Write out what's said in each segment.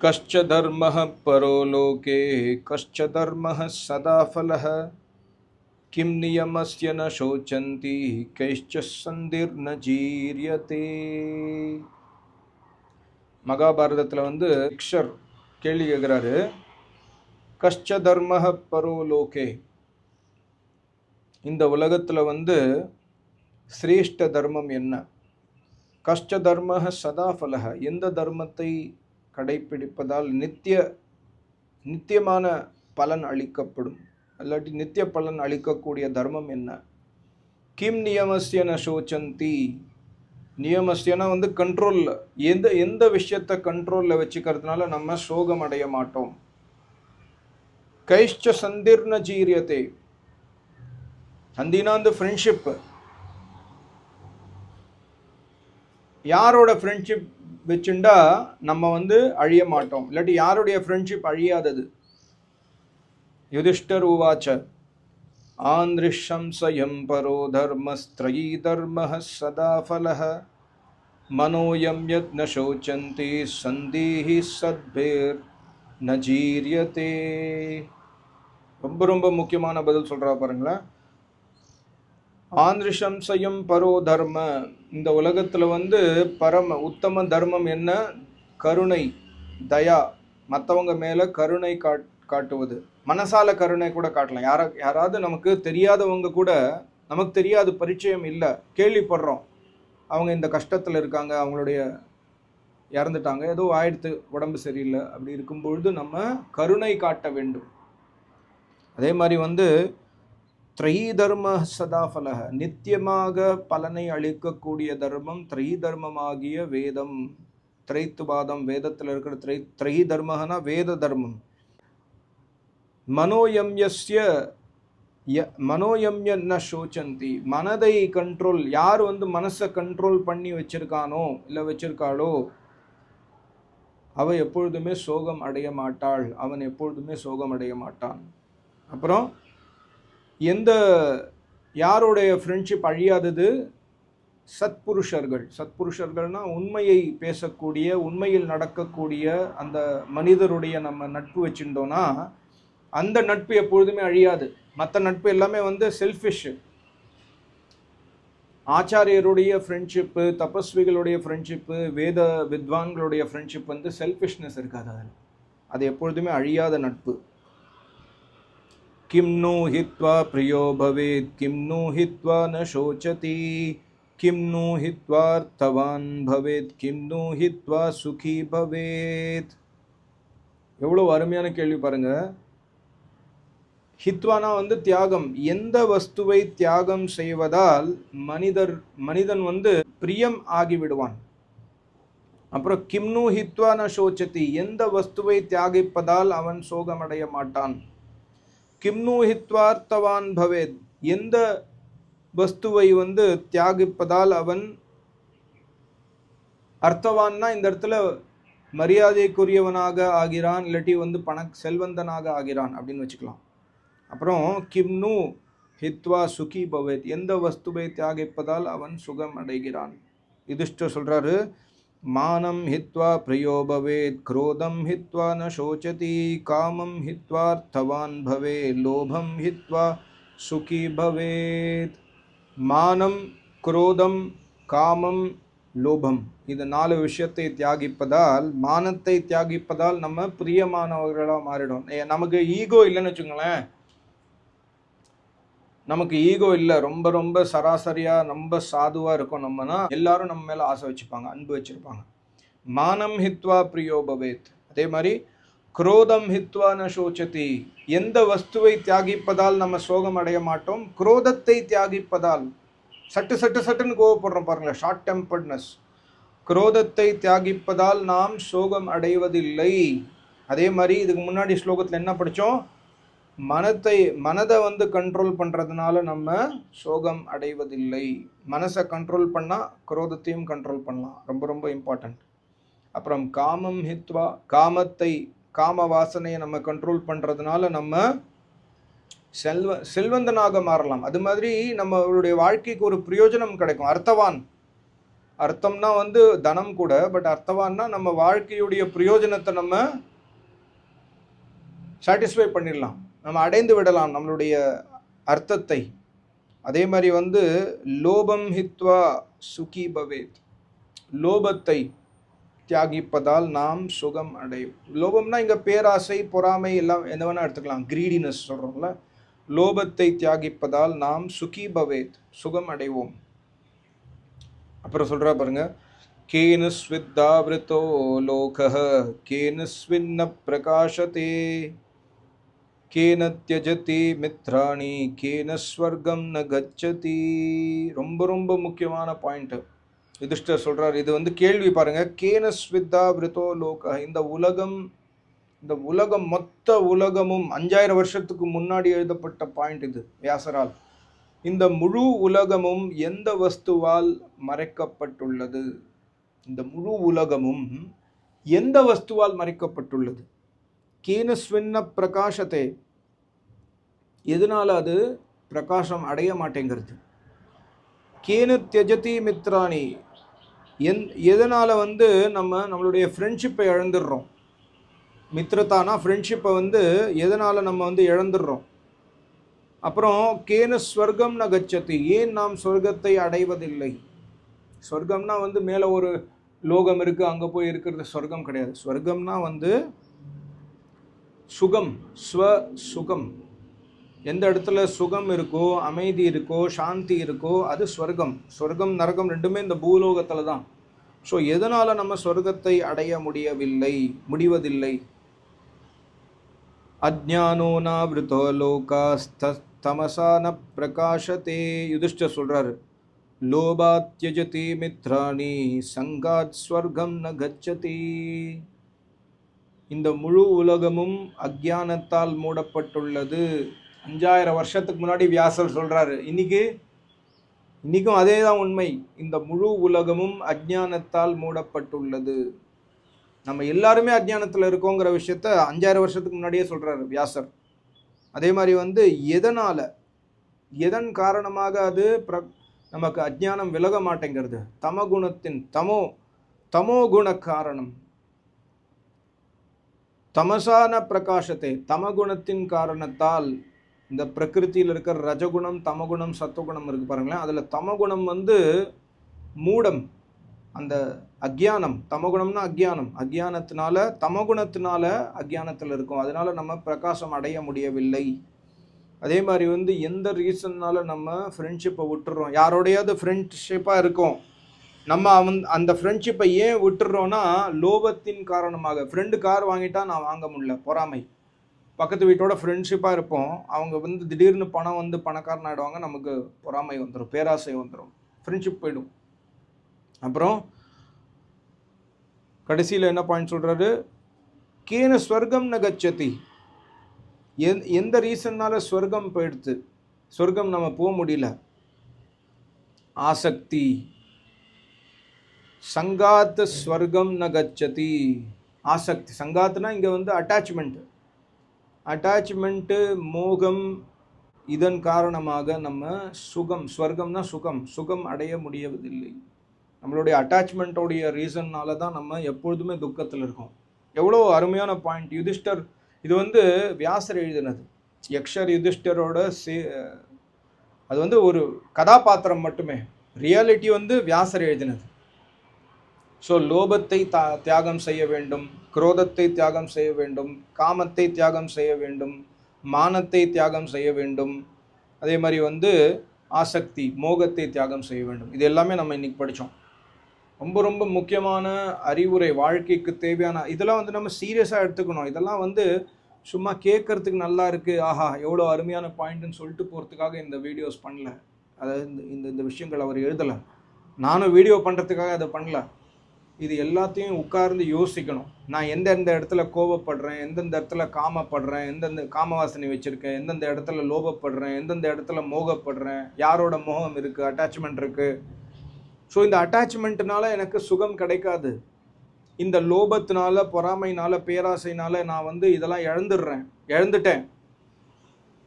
कश्च धर्मः परो लोके कश्च धर्मः सदा फलः किं नियमस्य न शोचन्ति कैश्च सन्धिर्न जीर्यते மகாபாரதத்தில் வந்து இக்ஷர் கேள்வி கேட்குறாரு கஷ்ட தர்மஹ பரோ லோகே இந்த உலகத்தில் வந்து சிரேஷ்ட தர்மம் என்ன கஷ்ட தர்மஹ சதா ஃபலஹ எந்த தர்மத்தை கடைப்பிடிப்பதால் நித்திய நித்தியமான பலன் அளிக்கப்படும். இல்லாட்டி நித்திய பலன் அளிக்கக்கூடிய தர்மம் என்ன? கிம் நியமஸ்ய சோச்சந்தி. நியமஸ்யனா வந்து கண்ட்ரோலில் எந்த எந்த விஷயத்தை கண்ட்ரோலில் வச்சுக்கிறதுனால நம்ம சோகம் அடைய மாட்டோம். கைஷ்ட சந்திர்ன ஜீரியத்தை சந்தினா வந்து ஃப்ரெண்ட்ஷிப் யாரோட ஃப்ரெண்ட்ஷிப் வச்சுண்டா நம்ம வந்து அழிய மாட்டோம். இல்லாட்டி யாருடைய ஃப்ரெண்ட்ஷிப் அழியாதது? யுதிஷ்டர் உவாச்ச ஆந்திருஷம்சயம் பரோ தர்மஸ்திரயீ தர்ம சதா ஃபலः மனோயம் யத் நோச்சந்தி சோச்சந்தி சத்பேர் ந ஜீரியதே. ரொம்ப ரொம்ப முக்கியமான பதில் சொல்கிறா பாருங்களேன். ஆந்திருஷம்சயம் பரோ தர்ம இந்த உலகத்தில் வந்து பரம உத்தம தர்மம் என்ன? கருணை தயா. மற்றவங்க மேலே கருணை காட் காட்டுவது. மனசால கருணை கூட காட்டலாம். யாரா யாராவது நமக்கு தெரியாதவங்க கூட நமக்கு தெரியாத பரிச்சயம் இல்லை. கேள்விப்படுறோம். அவங்க இந்த கஷ்டத்தில் இருக்காங்க அவங்களுடைய இறந்துட்டாங்க. ஏதோ ஆயிடுத்து உடம்பு சரியில்லை. அப்படி இருக்கும் பொழுது நம்ம கருணை காட்ட வேண்டும். அதே மாதிரி வந்து திரை தர்ம சதா நித்தியமாக பலனை அளிக்கக்கூடிய தர்மம் திரை தர்மமாகிய வேதம். திரைத்துவாதம் வேதத்தில் இருக்கிற திரை திரை தர்மகனா வேத தர்மம். மனோயம்யஸ்ய ய மனோயம்ய ந சோச்சந்தி. மனதை கண்ட்ரோல் யார் வந்து மனசை கண்ட்ரோல் பண்ணி வச்சிருக்கானோ இல்லை வச்சிருக்காளோ அவள் எப்பொழுதுமே சோகம் அடைய மாட்டாள். அவன் எப்பொழுதுமே சோகம் அடைய மாட்டான். அப்புறம் எந்த யாருடைய ஃப்ரெண்ட்ஷிப் அழியாதது சத்புருஷர்கள். சத்புருஷர்கள்னால் உண்மையை பேசக்கூடிய உண்மையில் நடக்கக்கூடிய அந்த மனிதருடைய நம்ம நட்பு வச்சுட்டோன்னா அந்த நட்பு எப்பொழுதுமே அழியாது. மற்ற நட்பு எல்லாமே வந்து செல்ஃபிஷ் ஆச்சாரியருடைய ஃப்ரெண்ட்ஷிப்பு தபஸ்விகளுடைய ஃப்ரெண்ட்ஷிப்பு வேத வித்வான்களுடைய ஃப்ரெண்ட்ஷிப் வந்து செல்ஃபிஷ்னஸ் இருக்காது அதில். அது எப்பொழுதுமே அழியாத நட்பு. किं नु हित्वा प्रियो भवेत् किं नु हित्वा न शोचति किं नु हित्वार्थवान् भवेत् किं नु हित्वा சுகி பவேத் எவ்வளோ அருமையான கேள்வி பாருங்க ஹித்வானா வந்து தியாகம் எந்த வஸ்துவை தியாகம் செய்வதால் மனிதர் மனிதன் வந்து பிரியம் ஆகிவிடுவான் அப்புறம் கிம்னு ஹித்வா ந சோச்சதி எந்த வஸ்துவை தியாகிப்பதால் அவன் சோகமடைய மாட்டான் கிம்னு ஹித்வார்த்தவான் பவேத். எந்த வஸ்துவை வந்து தியாகிப்பதால் அவன் அர்த்தவான்னா இந்த இடத்துல மரியாதைக்குரியவனாக ஆகிறான் இல்லாட்டி வந்து பண செல்வந்தனாக ஆகிறான் அப்படின்னு வச்சுக்கலாம். அப்புறம் கிம்னு ஹித்வா சுகி பவேத். எந்த வஸ்துவை தியாகிப்பதால் அவன் சுகம் அடைகிறான் யுதிஷ்டர் சொல்றாரு மானம் ஹித்வா பிரியோ பவேத் குரோதம் ஹித்வா ந சோச்சதி காமம் ஹித்வார்த்தவான் பவே லோபம் ஹித்வா சுகி பவேத் மானம் குரோதம் காமம் லோபம் இது நாலு விஷயத்தை தியாகிப்பதால் மானத்தை தியாகிப்பதால் நம்ம பிரியமானவர்களாக மாறிடும் ஏ, நமக்கு ஈகோ இல்லைன்னு வச்சுங்களேன் நமக்கு ஈகோ இல்லை ரொம்ப ரொம்ப சராசரியாக ரொம்ப சாதுவாக இருக்கும் நம்மனா எல்லாரும் நம்ம மேலே ஆசை வச்சுப்பாங்க அன்பு வச்சுருப்பாங்க. மானம் ஹித்வா பிரியோ பவேத். அதே மாதிரி குரோதம் ஹித்வா ந சோச்சதி. எந்த வஸ்துவை தியாகிப்பதால் நம்ம சோகம் அடைய மாட்டோம் குரோதத்தை தியாகிப்பதால். சட்டு சட்டு சட்டுன்னு கோவப்படுறோம் பாருங்களேன் ஷார்ட் டெம்பர்ட்னஸ் குரோதத்தை தியாகிப்பதால் நாம் சோகம் அடைவதில்லை. அதே மாதிரி இதுக்கு முன்னாடி ஸ்லோகத்தில் என்ன படித்தோம் மனத்தை மனதை வந்து கண்ட்ரோல் பண்ணுறதுனால நம்ம சோகம் அடைவதில்லை. மனசை கண்ட்ரோல் பண்ணால் குரோதத்தையும் கண்ட்ரோல் பண்ணலாம். ரொம்ப ரொம்ப இம்பார்ட்டண்ட் அப்புறம் காமம் ஹித்வா காமத்தை காம வாசனையை நம்ம கண்ட்ரோல் பண்ணுறதுனால நம்ம செல்வ செல்வந்தனாக மாறலாம். அது மாதிரி நம்மளுடைய வாழ்க்கைக்கு ஒரு பிரயோஜனம் கிடைக்கும். அர்த்தவான். அர்த்தம்னா வந்து தனம் கூட பட் அர்த்தவான்னா நம்ம வாழ்க்கையுடைய பிரயோஜனத்தை நம்ம சாட்டிஸ்ஃபை பண்ணிடலாம். நம்ம அடைந்து விடலாம் நம்மளுடைய அர்த்தத்தை. அதே மாதிரி வந்து லோபம் ஹித்வா சுகி பவேத். லோபத்தை தியாகிப்பதால் நாம் சுகம் அடையும். லோபம்னா இங்கே பேராசை பொறாமை எல்லாம் என்ன வேணால் எடுத்துக்கலாம். கிரீடினஸ் சொல்கிறோம்ல லோபத்தை தியாகிப்பதால் நாம் சுகி பவேத் சுகம் அடைவோம். அப்புறம் சொல்கிறா பாருங்க. கேனு ஸ்வித்தாவிருத்தோ லோக கேனு ஸ்வின்ன பிரகாஷத்தே கேன தியஜதி மித்ராணி கேன ஸ்வர்க்கம் ந கச்சதி ரொம்ப ரொம்ப முக்கியமான பாயிண்ட்டு யுதிஷ்டர் சொல்கிறார் இது வந்து கேள்வி பாருங்கள் கேன ஸ்வித்தா விருத்தோ லோக. இந்த உலகம் இந்த உலகம் மொத்த உலகமும் அஞ்சாயிரம் வருஷத்துக்கு முன்னாடி எழுதப்பட்ட பாயிண்ட் இது வியாசரால். இந்த முழு உலகமும் எந்த வஸ்துவால் மறைக்கப்பட்டுள்ளது? இந்த முழு உலகமும் எந்த வஸ்துவால் மறைக்கப்பட்டுள்ளது? கீனஸ்வின்ன பிரகாசத்தை எதனால் அது? பிரகாசம் அடைய மாட்டேங்கிறது. கேனு தியஜதி மித்ராணி. எந் எதனால் வந்து நம்ம நம்மளுடைய ஃப்ரெண்ட்ஷிப்பை இழந்துடுறோம்? மித்ரதானா ஃப்ரெண்ட்ஷிப்பை வந்து எதனால் நம்ம வந்து இழந்துடுறோம்? அப்புறம் கேனு ஸ்வர்க்கம் ந ஏன் நாம் சொர்க்கத்தை அடைவதில்லை? சொர்க்கம்னா வந்து மேலே ஒரு லோகம் இருக்குது அங்கே போய் இருக்கிறது சொர்க்கம் கிடையாது. சொர்க்கம்னா வந்து சுகம் ஸ்வ சுகம். எந்த இடத்துல சுகம் இருக்கோ அமைதி இருக்கோ சாந்தி இருக்கோ அது ஸ்வர்க்கம் சொர்க்கம் நரகம் ரெண்டுமே இந்த பூலோகத்தில் தான். ஸோ எதனால் நம்ம சொர்க்கத்தை அடைய முடியவில்லை முடிவதில்லை? அஜ்ஞானோ நாவிருத்தோ லோகாஸ்த தமசா ந யுதிஷ்டர் சொல்கிறாரு லோபாத்யஜதி மித்ராணி சங்காத் ஸ்வர்க்கம் ந கச்சதி. இந்த முழு உலகமும் அக்ஞானத்தால் மூடப்பட்டுள்ளது. அஞ்சாயிரம் வருஷத்துக்கு முன்னாடி வியாசர் சொல்கிறாரு இன்னைக்கு இன்றைக்கும் அதே தான் உண்மை. இந்த முழு உலகமும் அஜ்ஞானத்தால் மூடப்பட்டுள்ளது. நம்ம எல்லாருமே அஜ்ஞானத்தில் இருக்கோங்கிற விஷயத்த அஞ்சாயிரம் வருஷத்துக்கு முன்னாடியே சொல்கிறாரு வியாசர். அதே மாதிரி வந்து எதனால் எதன் காரணமாக அது பிர நமக்கு அஜ்ஞானம் விலக மாட்டேங்கிறது? தமகுணத்தின் தமோ தமோ குண காரணம். தமசான பிரகாசத்தை தமகுணத்தின் காரணத்தால் இந்த பிரகிருதியில் இருக்கிற ரஜகுணம் தமகுணம் சத்துவகுணம் இருக்கு பாருங்களேன். அதில் தமகுணம் வந்து மூடம். அந்த அக்ஞானம் தமகுணம்னா அக்ஞானம் அக்ஞானத்தினால தமகுணத்தினால அக்ஞானத்தில் இருக்கும். அதனால நம்ம பிரகாசம் அடைய முடியவில்லை. அதே மாதிரி வந்து எந்த ரீசன்னால நம்ம ஃப்ரெண்ட்ஷிப்பை விட்டுறோம்? யாரோடையாவது ஃப்ரெண்ட்ஷிப்பாக இருக்கோம். நம்ம அவன் அந்த ஃப்ரெண்ட்ஷிப்பை ஏன் விட்டுறோன்னா லோபத்தின் காரணமாக. ஃப்ரெண்டு கார் வாங்கிட்டா நான் வாங்க முடியல பொறாமை. பக்கத்து வீட்டோட ஃப்ரெண்ட்ஷிப்பாக இருப்போம். அவங்க வந்து திடீர்னு பணம் வந்து பணக்காரன் ஆகிடுவாங்க நமக்கு பொறாமை வந்துடும் பேராசை வந்துடும் ஃப்ரெண்ட்ஷிப் போயிடும். அப்புறம் கடைசியில் என்ன பாயிண்ட் சொல்கிறாரு கேன ஸ்வர்க்கம் நகச்சதி. எந் எந்த ரீசன்னால ஸ்வர்க்கம் போயிடுது சொர்க்கம் நம்ம போக முடியல. ஆசக்தி. சங்காத் ஸ்வர்க்கம் ந கச்சதி. ஆசக்தி. சங்காத்னா இங்கே வந்து அட்டாச்மெண்ட்டு அட்டாச்மெண்ட்டு மோகம் இதன் காரணமாக நம்ம சுகம் ஸ்வர்க்கம்னா சுகம். சுகம் அடைய முடியவதில்லை நம்மளுடைய அட்டாச்மெண்ட்டோடைய ரீசன்னால தான் நம்ம எப்பொழுதுமே துக்கத்தில் இருக்கோம். எவ்வளோ அருமையான பாயிண்ட் யுதிஷ்டர் இது வந்து வியாசர் எழுதினது. யக்ஷர் யுதிஷ்டரோட சே அது வந்து ஒரு கதாபாத்திரம் மட்டுமே. ரியாலிட்டி வந்து வியாசர் எழுதினது. ஸோ லோபத்தை தா தியாகம் செய்ய வேண்டும் குரோதத்தை தியாகம் செய்ய வேண்டும் காமத்தை தியாகம் செய்ய வேண்டும் மானத்தை தியாகம் செய்ய வேண்டும். அதே மாதிரி வந்து ஆசக்தி மோகத்தை தியாகம் செய்ய வேண்டும். இது எல்லாமே நம்ம இன்னைக்கு படித்தோம் ரொம்ப ரொம்ப முக்கியமான அறிவுரை வாழ்க்கைக்கு தேவையான இதெல்லாம் வந்து நம்ம சீரியஸாக எடுத்துக்கணும். இதெல்லாம் வந்து சும்மா கேட்குறதுக்கு நல்லா இருக்குது ஆஹா எவ்வளோ அருமையான பாயிண்ட்டுன்னு சொல்லிட்டு போகிறதுக்காக இந்த வீடியோஸ் பண்ணல. அதாவது இந்த இந்த இந்த விஷயங்கள் அவர் எழுதலை. நானும் வீடியோ பண்ணுறதுக்காக அதை பண்ணல. இது எல்லாத்தையும் உட்கார்ந்து யோசிக்கணும். நான் எந்தெந்த இடத்துல கோபப்படுறேன் எந்தெந்த இடத்துல காமப்படுறேன் எந்தெந்த காமவாசனை வச்சுருக்கேன் எந்தெந்த இடத்துல லோபப்படுறேன் எந்தெந்த இடத்துல மோகப்படுறேன் யாரோட மோகம் இருக்குது அட்டாச்மெண்ட் இருக்குது ஸோ இந்த அட்டாச்மெண்ட்னால எனக்கு சுகம் கிடைக்காது. இந்த லோபத்தினால பொறாமைனால பேராசைனால நான் வந்து இதெல்லாம் இழந்துடுறேன். இழந்துட்டேன்.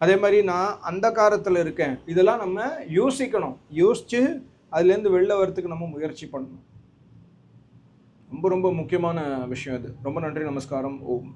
அதே மாதிரி நான் அந்த காரத்தில் இருக்கேன். இதெல்லாம் நம்ம யோசிக்கணும். யோசித்து அதுலேருந்து வெளில வரத்துக்கு நம்ம முயற்சி பண்ணணும். ரொம்ப ரொம்ப முக்கியமான விஷயம் இது. ரொம்ப நன்றி நமஸ்காரம். ஓம்.